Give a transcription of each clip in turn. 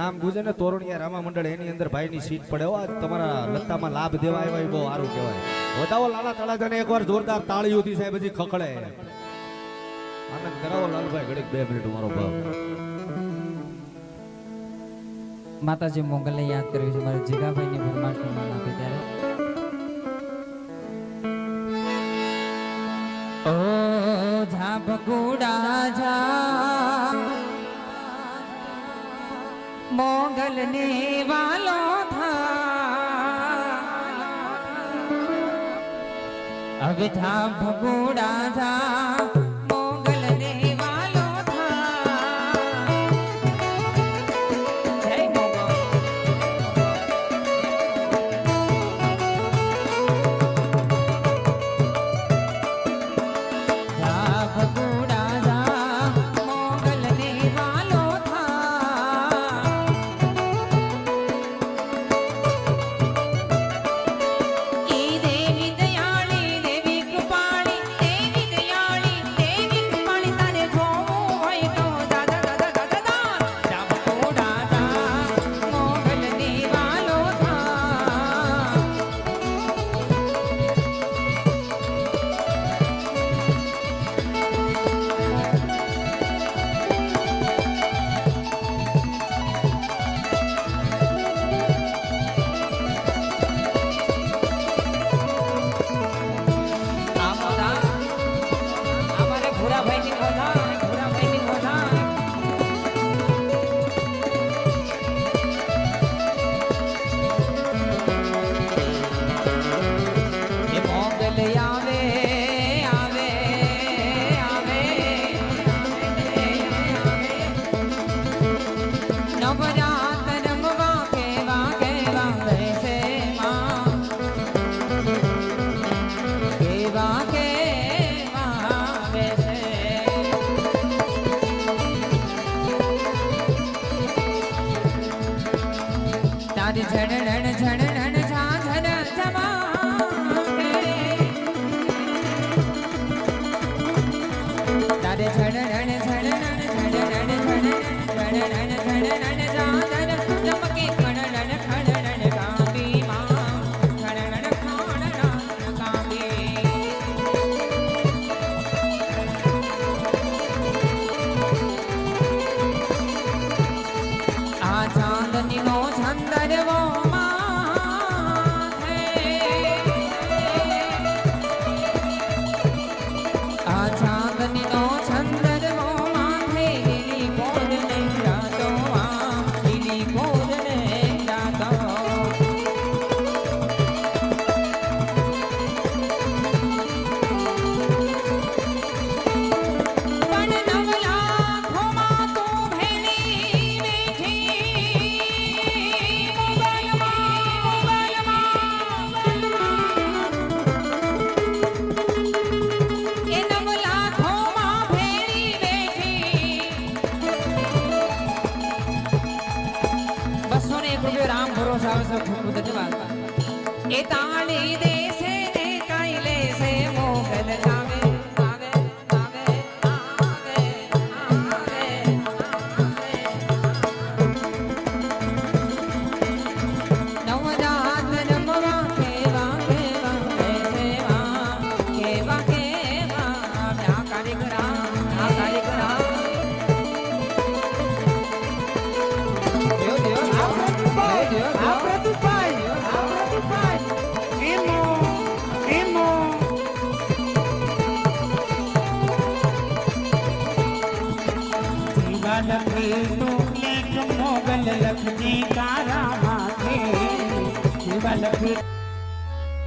નામ ગુજે ને તોરણિયા રામા મંડળ એની અંદર ભાઈની સીટ પડે. આજ તમારા લત્તામાં લાભ દેવા એવા બહુ સારું કહેવાય. વધાવો લાલા તળાજાને એકવાર જોરદાર તાળીઓથી સાહેબ હજી ખખડે. આનંદ કરાવો લાલભાઈ ઘડીક બે મિનિટ મારો ભાવ. માતાજી મોગલને યાદ કરવી છે મારા જીગાભાઈને જન્માષ્ટમી માન આપે ત્યારે. ઓ ઝાપકુડા ભગુડા મોગલ ને વાલો થા હવે જા ભગુડા જા pura bendición. झण रण झण रण झा झन झमा तारे झण ஏ தாளி தேவ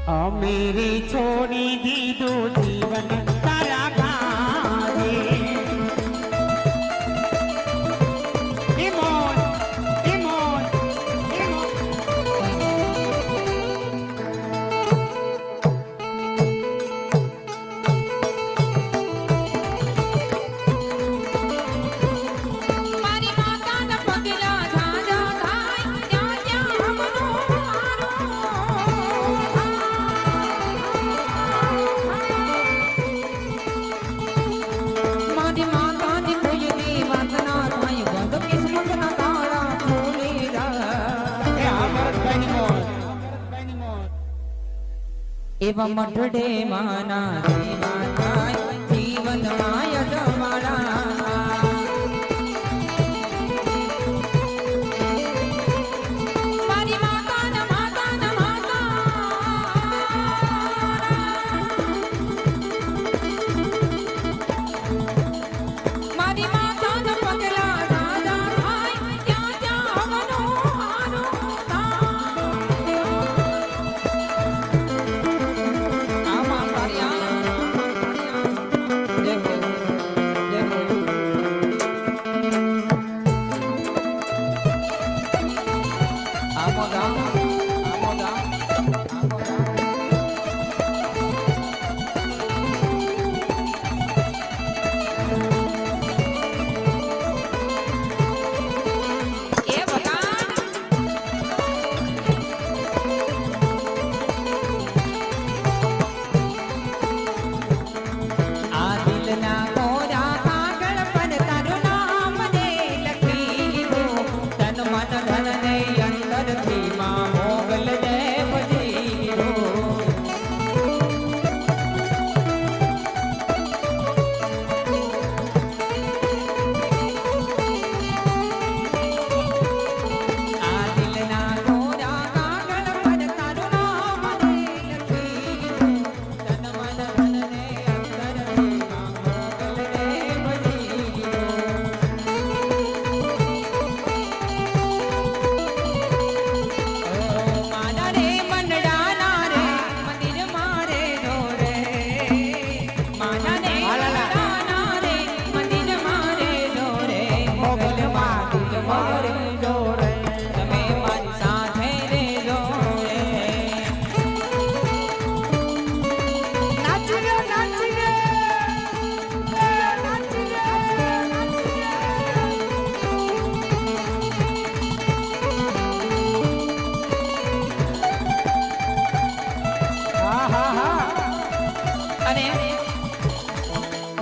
અમેરે છોડી દીધું જીવન એવા મઢડે માના દેવા થાય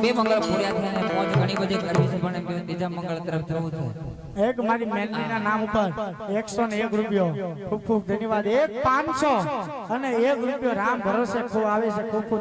બે મંગળ પૂર્યા થયા અને પહોંચ ઘણી બધી કરવી છે પણ બીજા મંગળ તરફ જવું છે. એક મારી મેલની નામ ઉપર એકસો ને એક રૂપિયો. ખૂબ ખૂબ ધન્યવાદ. એક પાંચસો અને એક રૂપિયો રામ ભરોસે ખૂબ આવે છે ખૂબ ખૂબ